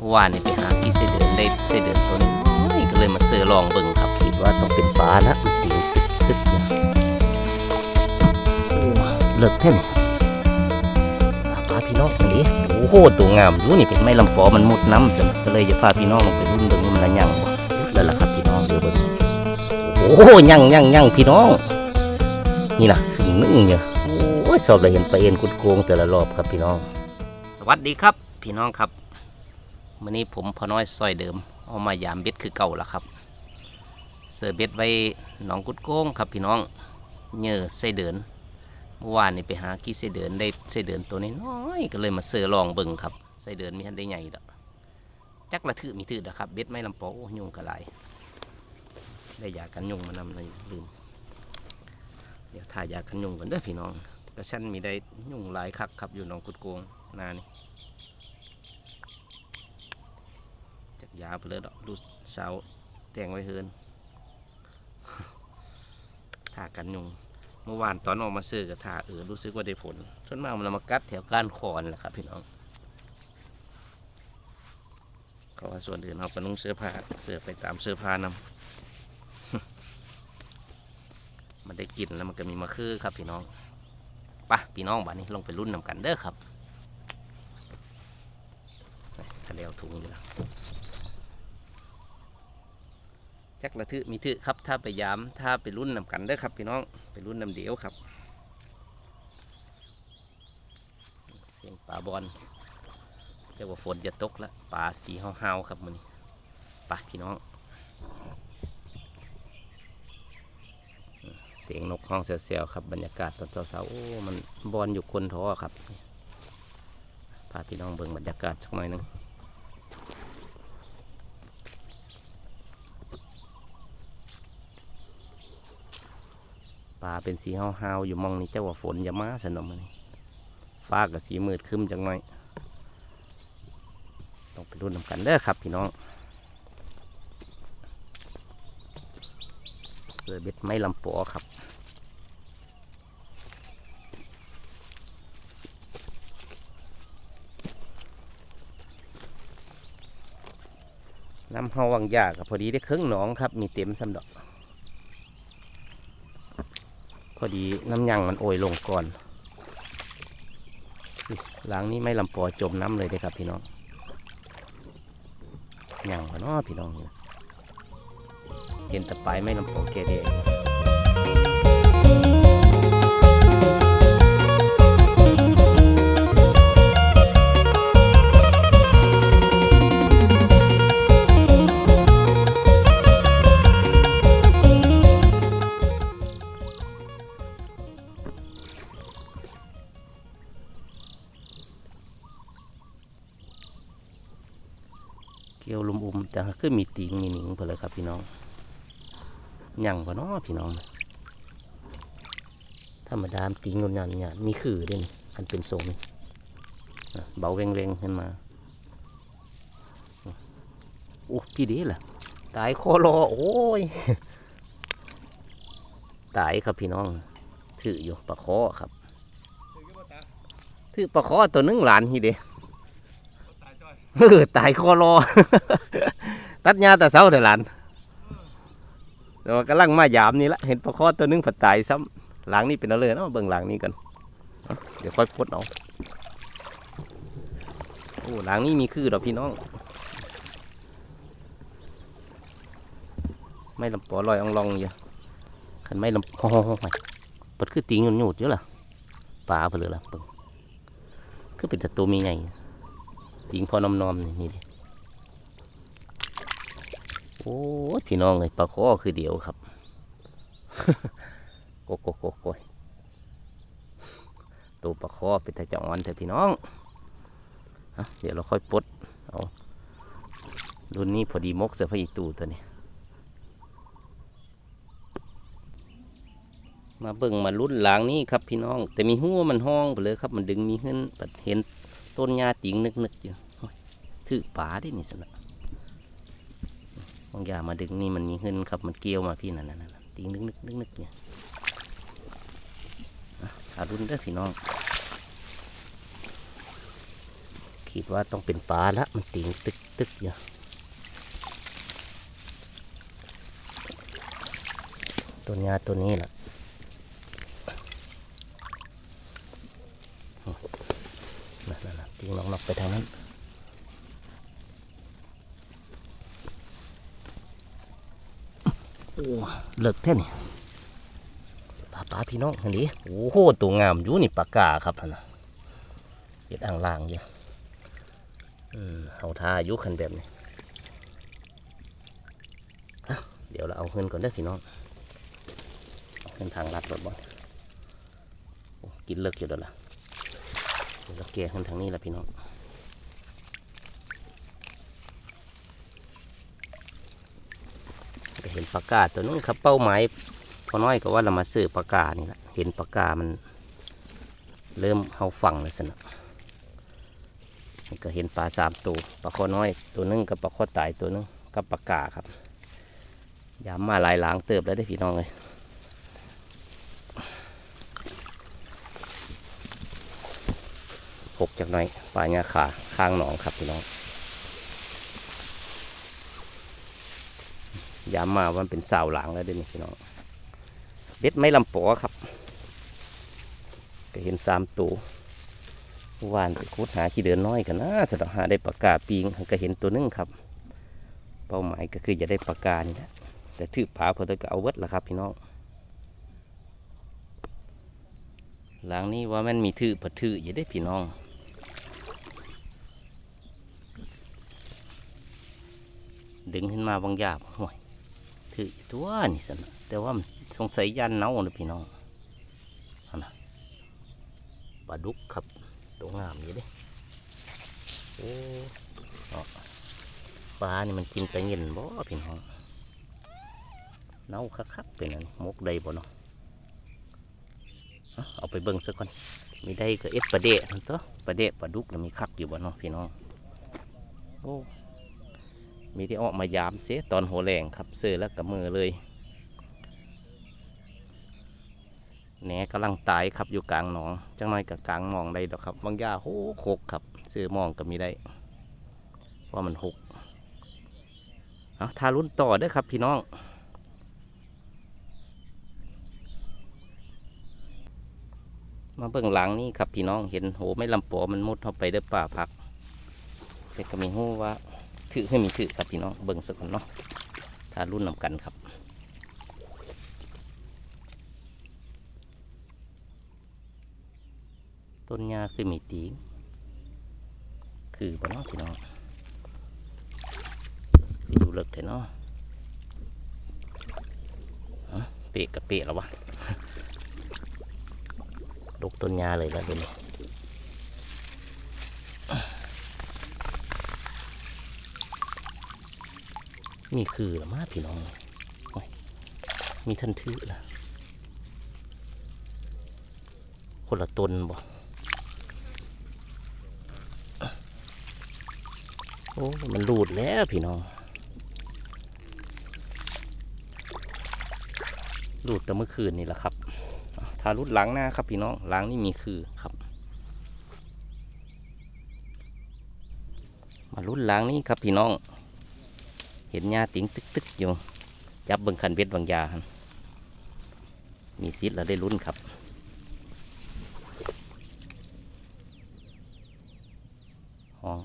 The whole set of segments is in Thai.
เมื่อวานนี่ไปหาพี่เสเดือนได้เสเดือนตัวนึงก็เลยมาเสือลองเบิ่งครับคิดว่าต้องเป็นปลานะมันติงตึ๊ดเนี่ยเลิกเท่นปลาปลาพี่น้องอันนี้โอ้โหตัวงามอยู่นี่เป็นไม้ลำปอมันมุดน้ำจังก็เลยจะพาพี่น้องลงไปรุ่นเบิ่งมันละยังบ่แล้วล่ะครับพี่น้องเดี๋ยวเบิ่งโอ้โหยังยังยังพี่น้อง นี่นะถึงนึ่งเนี่ยโอ้ยสอบเลยเห็นไปเอ็นกุดโกงแต่ละรอบครับพี่น้อง สวัสดีครับ พี่น้องครับ วันนี้ผมพอน้อยซอยเดิม เอามายามเบ็ดคือเก่าแล้วครับ เสือเบ็ดไว้หนองกุดโกงครับพี่น้องเหยื่อไส้เดือนเมื่อวานนี่ไปหากี้ไส้เดือนได้ไส้เดือนตัวน้อยๆก็เลยมาเสือลองเบิ่งครับไส้เดือนมีทันได้ใหญ่ดอกจักละถือมีถือนะครับ เบ็ดไม่ลำโปอโอ้ยุงกระไรได้ยากันยุงมานำเลยลืมเดี๋ยวถ่ายยากันยุงกันเด้อพี่น้องกระชั้นมีได้ยุงหลายคักครับอยู่หนองกุดโกงนานี่ จากยาไปเลยดอกดูเสาแต่งไว้เฮินถ่ากันยุงเมื่อวานตอนออกมาซื้อกับถ่าเออรู้สึกว่าได้ผลส่วนมากมันเอามากัดแถวก้านคอนแหละครับพี่น้องก็ว่าส่วนอื่นเอาไปนุ่งเสื้อผ้าเสื้อไปตามเสื้อผ้านำมันได้กลิ่นแล้วมันก็มีมะคือครับพี่น้องปะพี่น้องบ้านนี้ลงไปรุ่นนำกันเด้อครับทะเลเอาถุงอยู่แล้ว จักระทึมีทึครับ ถ้าไปยามถ้าไปรุ่นนำกันเด้อครับพี่น้องไปรุ่นนำเดียวครับ เสียงปลาบอลเจ้าว่าฝนจะตกแล้วปลาสีห้าวๆครับมันนี้ไปพี่น้อง เสียงนกห้องเสียวๆครับบรรยากาศตอนเช้าๆโอ้มันบอลอยู่คนท้อครับพาพี่น้องเบิ่งบรรยากาศสักหน่อยหนึง ปลาเป็นสีห้าวๆอยู่มองนี้เจ้าว่าฝนจะมาสนมมันฟ้ากับสีมืดครึ้มจังหน่อยต้องไปรุ่นนำกันเด้อครับพี่น้องเสือเบ็ดไม้ลำปอครับน้ำเฮาวังยากับพอดีได้ครึ่งหนองครับ มีเต็มสำดอก พอดีน้ำยังมันโอยลงก่อนหลังนี้ไม่ลำปอจมน้ำเลยเด้ครับพี่น้องยังวะเนาะพี่น้องเห็นแตะปลายไม่ลำปอแก่เดง น้องยังวะเนาะพี่น้องธรรมดามนติงงนยันเนี่ยมีคือเด่นอันเป็นทรงนี่อะเบาเวงเวงๆขึ้นมาโอ้พี่เดีล่ะ ตายคอรอโอ้ย ตายครับพี่น้อง ถืออยู่ปลาคอครับ ถือปลาคอตัวหนึงหลานฮีเด้เออตายคอรอ ตัดหญ้าแต่เช้าเด้อหลาน แต่ว่ากำลังมาหยามนี่ละเห็นปลาคอตัวนึงผัดตายซ้ำหลังนี่เป็นอะไรเนาะเบิ่งหลังนี้กันเดี๋ยวค่อยพดเอาโอ้หลังนี้มีคือดอกพี่น้อง ไม่ลำปอลอยอองลองอยู่ขันไม่ลำปอไปปัดคือตีงหยุดหยดเยอะล่ะปลาไปเลยล่ะเบิ่งคือเป็นตัวมีไงตีงพอนอมๆนี่นี่ดิ อ้พี่น้องเลยปลาคอคือเดียวครับโกโกโกโกยตัวปลาคอเป็นตาจะอ่อนแต่พี่น้องเดี๋ยวเราค่อยปลดเอารุ่นนี้พอดีมกเสือพระอีตูตัวนี้ มาเบิ่งมารุ่นหลังนี้ครับพี่น้อง แต่มีหัวมันห้องไปเลยครับ มันดึงมีขึ้นเห็นต้นหญ้าติ่งนึกๆอยู่ถือป่าได้นี่สนะ บางอย่ามาดึงนี่มันมีขึ้นครับมันเกี่ยวมาพี่นั่นนั่นนั่นติงนึกนึกเนี่ยอารุ่นเด้อพี่น้องคิดว่าต้องเป็นปลาละมันติงตึกตึกอยู่ตัวนี้ตัวนี้ล่ะนั่นนั่นติงนอกไปทางนั้น โอ้เลิกแท่นี่ปลาปลาพี่น้องอันนี้โอ้โหตัวงามอยู่นี่ปลากาครับนะเห็ดอ่างล่างอยู่อืมเอาท่าอายุคันแบบนี้เดี๋ยวเราเอาเงินก่อนเด้อพี่น้องเอาเงินทางลัดรถบ่โอ้กินเลิกอยู่แล้วล่ะเดี๋ยวเราแก้เงินทางนี้ละพี่น้อง เห็นปากกาตัวนึงครับเป้าหมายพอน้อยก็ว่าเรามาซื้อปากกานี่แหละเห็นปากกามัน เริ่มเข้าฝั่งแล้วสนะก็เห็นปลาสามตัวปลาข้อน้อยตัวนึงกับปลาข้อตายตัวนึงกับปากกาครับยามมาหลายหลางเติบแล้วได้พี่น้องเลยหกจากหน่อยปลาญาขาข้างหนองครับพี่น้อง ย้ำมาว่ามันเป็นสาวหลังแล้วเด้อนี่พี่น้องเบ็ดไม่ลำปอครับ ก็เห็นสามตัววานไปคุดหาขี้เดินน้อยกันนะสะดอกหาได้ปากกาปีงก็เห็นตัวหนึงครับ เป้าหมายก็คือจะได้ปากกานี่แหละแต่ถือผาพอตัวก็เอาเวิดละครับพี่น้องหลังนี้ว่ามันมีถือผัดถืออย่าได้พี่น้องดึงขึ้นมาบางหยาบห่วย ถือตัวนี่สินะแต่ว่ามันสงสัยยันเน่าเลยพี่น้องนะปลาดุกครับตัวงามอยู่เดิโอ้ปลานี่มันกินไปเงินบ่พี่น้องเน่าคักๆเป็นอันมกได้บ่เนาะเอาไปเบิ่งสักก่อนมีได้ก็เอ็ดปลาเดะนั่นตัวปลาเดะปลาดุกแล้วมีคักอยู่บ่เนาะพี่น้องโอ้ มีที่ออกมายามเสียตอนหัวแรงครับเสื้อแล้วกับมือเลยแหนกำลังตายครับอยู่กลางหนอง จังน้อยกับกลางมองได้ดอกครับบางยาโหโคกครับเสื้อมองก็มีได้เพราะมันหกเอาทารุ่นต่อเด้ครับพี่น้องมาเบื้องหลังนี่ครับพี่น้องเห็นโหไม่ลำปอมันมุดเข้าไปเด้อป่าพักเป็นก็มีหู้ว่า ถือให้มีถือครับพี่น้องเบิ่งสักคนเนาะถ้ารุ่นนำกันครับต้นหญ้าคือมีตีคือบ่เนาะพี่น้องไปดูเลิกเถอะเนาะเปะกับเปะแล้ววะดกต้นหญ้าเลยแล้วเดี๋ยวนี้ นี่คือละมาพี่น้อง มีท่านถือละคนละตนบ่โอ้ มันหลุดแล้วพี่น้องหลุดแต่เมื่อคืนนี่แหละครับ ถ้ารุดหล้างหน้าครับพี่น้องหล้างนี่มีคือครับ มารุดหล้างนี่ครับพี่น้อง เห็นหญ้าติ๋งตึกตึกๆอยู่ จับเบิ่งคันเบ็ดบางยามีซิดแล้วได้ลุ้นครับห้อง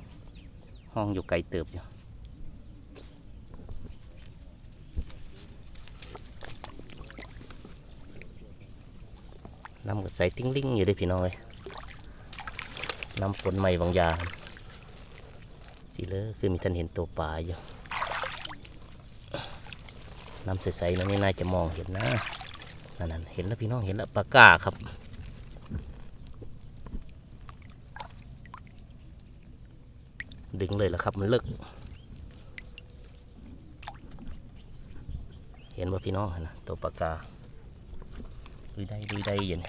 ห้องอยู่ไกลเติบอยู่ลำก็ใส่ติ้งลิงอยู่ได้อพี่น้องเลยลำฝนใหม่บางยาสีเลอคือมีท่านเห็นตัวปลาอยู่ น้ำใสๆนะไม่น่าจะมองเห็นนะนั่นเห็นแล้วพี่น้องเห็นแล้วปลากาครับดึงเลยแล้วครับมันเลิกเห็นว่าพี่น้องนะตัวปลากาดูได้ดูได้อยัน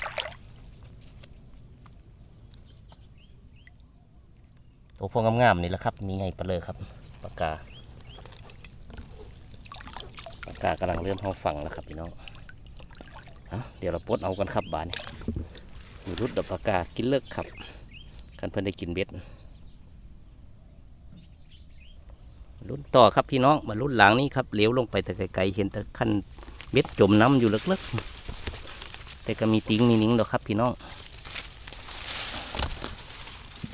ตัวพวกงามๆนี่แหละครับ มีไงปลาเลยครับปลากา ปากกากำลังเริ่มห้องฟังแล้วครับพี่น้องเดี๋ยวเราปดเอากันครับบานมีรุดดอกปากกากินเลิกครับคันเพิ่นได้กินเบ็ดลุ้นต่อครับพี่น้องมาลุ้นหลังนี้ครับเลี้ยวลงไปแต่ไกลๆเห็นแต่ขั้นเบ็ดจมน้ำอยู่ลึกๆแต่ก็มีติ้งมีนิ้งดอกครับพี่น้อง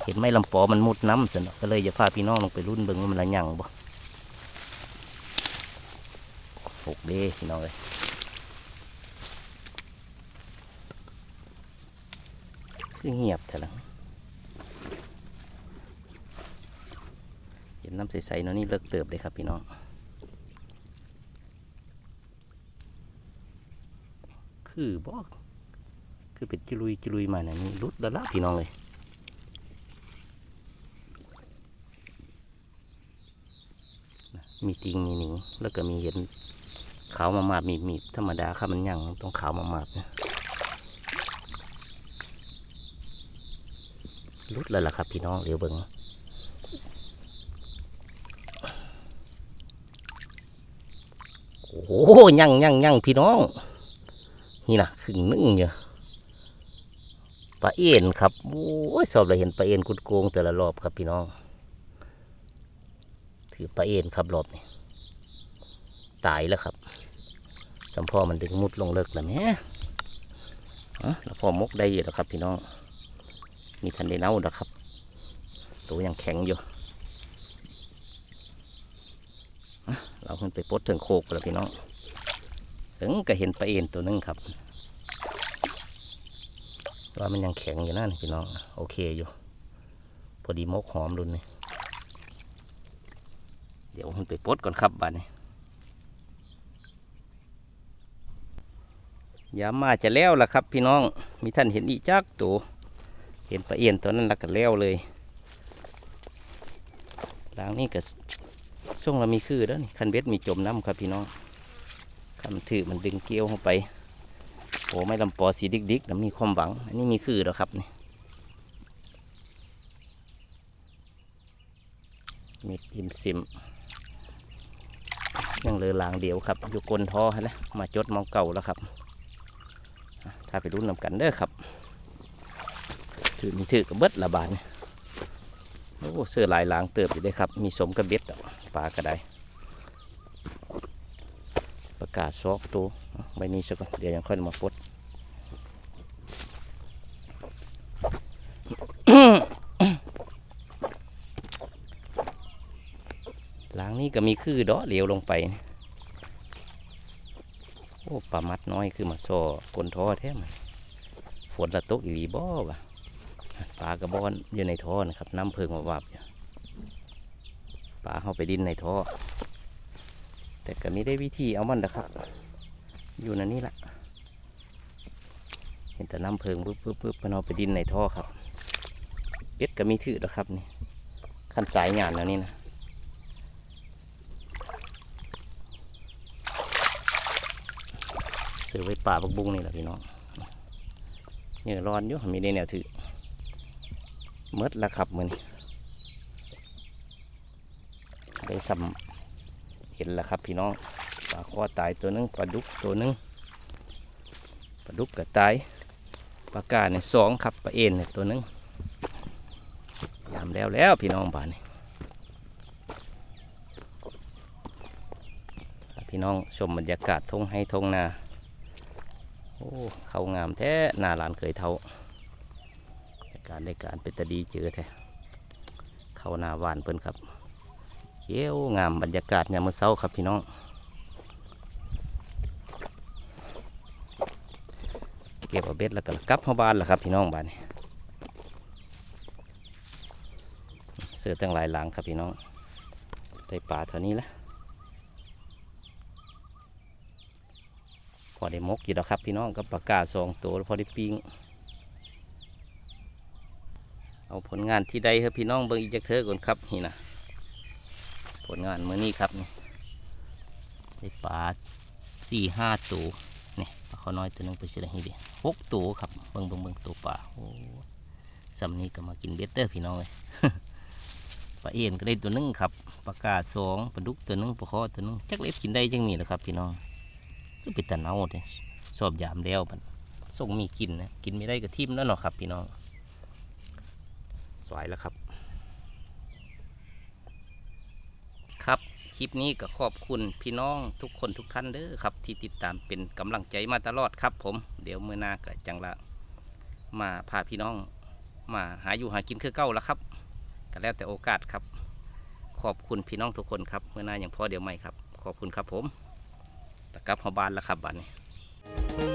เห็นไหมลำปอมันมุดน้ำสนก็เลยจะพาพี่น้องลงไปรุ่นเบิ่งว่ามันละหยังบ่ หกเด้พี่น้องเลยคือเงียบแต่ละเห็นน้ำใสๆเนาะนี่เลิกเติบเลยครับพี่น้องคือบ่คือเป็นจิลุยจิลุยมาเนี่ยนี่รุดล้วละพี่น้องเลยมีติงมีหนิงแล้วก็มีเห็น ขาวมามาบมีมีบธรรมดาครับมันยังต้องขาวมามาบนะรุดแล้วล่ะครับ พี่น้องเดี๋ยวเบิ้งโอ้ยังยังยังพี่น้อง นี่นะขึงนึ่งอยู่ปลาเอ็นครับโอ้ยสอบเลยเห็นปลาเอ็นกุดโกงแต่ละรอบครับพี่น้อง ถือปลาเอ็นครับรอบนี้ ตายแล้วครับสัมพ่อมันดึงมุดลงเลิกแล้วแม่แล้วพ่อมกได้อยู่แล้วครับ พี่น้อง มีทันได้เน่าแล้วครับ ตัวยังแข็งอยู่เราขึ้นไปปดถึงโคกแล้วพี่น้อง ถึงก็เห็นปลาเอ็นตัวหนึงครับว่ามันยังแข็งอยู่นั่นพี่น้อง โอเคอยู่ พอดีมกหอมรุนนี้เดี๋ยวมันไปปดก่อนครับบ้านนี้ ยามาจะแล้วล่ะครับ พี่น้อง มีท่านเห็นอีจักตัวเห็นปลาเอียนตัวนั้นและก็แล้วเลยหลังนี้ก็ส่งเรามีคือแล้วนี่คันเบ็ดมีจมน้ำครับพี่น้องคันถือมันดึงเกลียวเข้าไปโอ้ไม่ลำปอสีดิกๆนะมีความหวัง อันนี้มีคือแล้วครับนี่มีดยิมซิมยังเหลือหลางเดียวครับอยู่ก้นท่อให้แล้วมาจดมองเก่าแล้วครับ ถ้าไปรุ่นนำกันเด้อครับ ถือมีถือกับเบิดละบาทเนี่ยโอ้เสื้อลายหลางเติบอยู่ได้ครับ มีสมกับเบ็ดปลากระไดประกาศซอกตัวเอาใบนี้ซะก่อนเดี๋ยวยังค่อยมาปลดหลังนี้ก็มีคือดาะเหลียวลงไป อ้ปลามัดน้อยคือมาซ่อกลนท่อแท้มันฝนละตกอีหลีบ่วะปลากระบอนอยู่ในท่อนะครับ น้ำเพิงมาวับอยู่ปลาเข้าไปดินในท่อ แต่ก็ม่ได้วิธีเอามันนะครับ อยู่นั่นนี่แหละเห็นแต่น้ำเพิงปุ๊บปุ๊บปุ๊บมันเอาไปดินในท่อครับเป็ดก็มีถือแล้วครับนี่ขั้นสายงานแล้วนี่นะ ซื้อไว้ป่าบักบุ้งนี่แหละพี่น้องเนี่ยร้อนอยู่มีได้แนวถือเมดแล้วครับมือนได้ซ้ำเห็นแล้วครับพี่น้องปลาคอตายตัวหนึงปลาดุกตัวหนึงปลาดุกก็ตายปลากาเนี่ยสองครับปลาเอ็นเนี่ยตัวหนึงยามแล้วแล้วพี่น้องบ้านนี่พี่น้องชมบรรยากาศทงให้ทงนา โอ้เขางามแท้หน้าลานเคยเท่าในการในการเป็นตดีเจอแท้เขาหน้าหวานเพิ่นครับเขียวงามบรรยากาศยามมื้อเช้าครับพี่น้องเก็บเอาเบ็ดแล้วก็กลับเข้าบ้านแล้วครับพี่น้องบ้านนี้เสือตั้งหลายหลังครับพี่น้องได้ป่าเท่านี้ละ พอได้มกอยู่แล้วครับพี่น้องกับปากกาสองตัวพอได้ปิ้งเอาผลงานที่ใดครับพี่น้องเบิ่งอีจักเธอก่อนครับนี่นะผลงานเมื้อนี้ครับนี่ได้ปลาสี่ห้าตัวนี่ปลาเขาน้อยตัวหนึงไปเสียให้เดีหกตัวครับเบิ่งเบิ่งเบิ่งตัวปลาโอ้สำนี้ก็มากินเบ็ดเด้อพี่น้องเลยปลาเอ็นก็ได้ตัวหนึงครับปลากาสองปลาดุกตัวหนึงปลาคอตัวหนึงจักเล็บกินได้จังนี้แหละครับพี่น้อง ก็เป็นตะเนาเนี่ยสอบยามแล้วมันส่งมีกินนะกินไม่ได้ก็ทิ่มแล้วเนาะครับ พี่น้อง สวยแล้วครับ ครับคลิปนี้ก็ขอบคุณพี่น้องทุกคนทุกท่านเด้อครับ ที่ติดตามเป็นกำลังใจมาตลอดครับ ผมเดี๋ยวมื่อหน้าก็จังละมาพาพี่น้องมาหาอยู่หากินคือเก้าแล้วครับก็แล้วแต่โอกาสครับ ขอบคุณพี่น้องทุกคนครับเมื่อหน้าอย่างพ่อเดี๋ยวไม่ครับ ขอบคุณครับผม ตะกับหอบานแล้วครับบ้านนี้